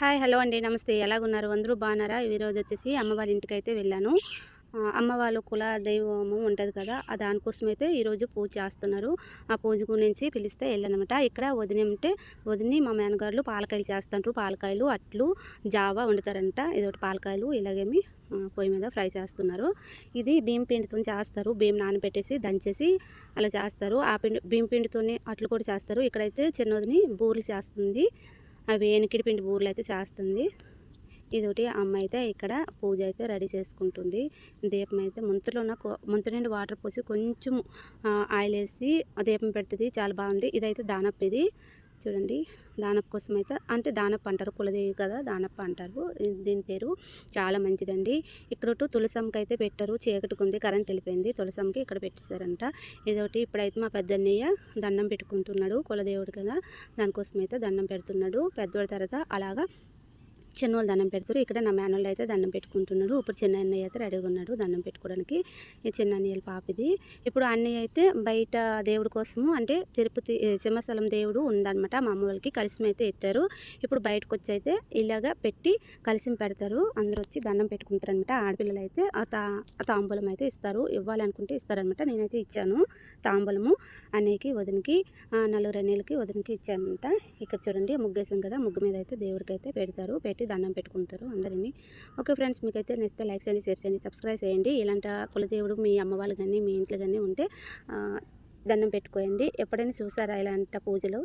Hi hello అండి. నమస్తే. ఎలాగున్నారు? అందరూ బాగున్నారా? ఈరోజు వచ్చేసి అమ్మవారి ఇంటికి అయితే వెళ్ళాను. ఆ, అమ్మ వాళ్ళు కుల దైవము ఉంటుంది కదా ఆ దానికోసం అయితే ఈరోజు పూజ చేస్తున్నారు. ఆ పూజ గురించి పిలిస్తే వెళ్ళానమాట. ఇక్కడ వదిన ఉంటే వదిని మా మేనగాళ్ళు పాలకాయలు చేస్తారు పాలకాయలు అట్లు జావా వండుతారంట. ఇదొకటి పాలకాయలు ఇలాగేమి పొయ్యి మీద ఫ్రై చేస్తున్నారు. ఇది బియ్యం పిండితో చేస్తారు. బియ్యం నానబెట్టేసి దంచేసి అలా చేస్తారు. ఆ పిండి బియ్యం పిండితోనే అట్లు కూడా చేస్తారు. ఇక్కడైతే చిన్నదిని బూరెలు చేస్తుంది. అవి ఎనికిడి పిండి బూరెలు అయితే చేస్తుంది. ఇదొకటి అమ్మ అయితే ఇక్కడ పూజ అయితే రెడీ చేసుకుంటుంది. దీపం అయితే ముంతలో ఉన్న ముంత నుండి వాటర్ పోసి కొంచెం ఆయిల్ వేసి దీపం పెడుతుంది చాలా బాగుంది. ఇదైతే దానప్ప ఇది చూడండి దానప్ప కోసం అయితే అంటే దానప్ప అంటారు కులదేవి కదా దానప్ప అంటారు. దీని పేరు చాలా మంచిదండి. ఇక్కడ ఒకటి అయితే పెట్టారు చీకటికి ఉంది కరెంట్ వెళ్ళిపోయింది. తులసమ్మకి ఇక్కడ పెట్టేశారంట. ఇదొకటి ఇప్పుడైతే మా పెద్దన్నయ్య దండం పెట్టుకుంటున్నాడు కులదేవుడు కదా దానికోసం అయితే దండం పెడుతున్నాడు. పెద్దోడి తర్వాత అలాగా చిన్నోళ్ళు దండం పెడతారు. ఇక్కడ నా మేనోళ్ళు అయితే దండం పెట్టుకుంటున్నాడు. ఇప్పుడు చిన్న అన్నయ్య అయితే రెడీగా ఉన్నాడు దండం పెట్టుకోవడానికి. ఈ చిన్న అన్నయ్యల పాపది. ఇప్పుడు అన్నయ్య అయితే బయట దేవుడి కోసము అంటే తిరుపతి సింహస్థలం దేవుడు ఉందన్నమాట. మా అమ్మ వాళ్ళకి కలిసి అయితే ఎత్తారు. ఇప్పుడు బయటకు వచ్చి అయితే ఇలాగా పెట్టి కలిసి పెడతారు. అందరూ వచ్చి దండం పెట్టుకుంటారు అనమాట ఆడపిల్లలు అయితే ఆ తా ఆ తాంబూలం అయితే ఇస్తారు. ఇవ్వాలనుకుంటే ఇస్తారనమాట నేనైతే ఇచ్చాను తాంబూలము. అన్నయ్యకి వదినకి నలుగురు అన్నయ్యలకి వదినకి ఇచ్చానమాట ఇక్కడ చూడండి ముగ్గేసాం కదా. ముగ్గు మీద అయితే దేవుడికి అయితే పెడతారు. పెట్టి దండం పెట్టుకుంటారు అందరినీ. ఓకే ఫ్రెండ్స్ మీకైతే నచ్చితే లైక్ చేయండి షేర్ చేయండి సబ్స్క్రైబ్ చేయండి. ఇలాంటి కులదేవుడు మీ అమ్మ వాళ్ళు కానీ మీ ఇంట్లో కానీ ఉంటే దండం పెట్టుకోండి ఎప్పుడైనా చూసారా ఇలాంటి పూజలు?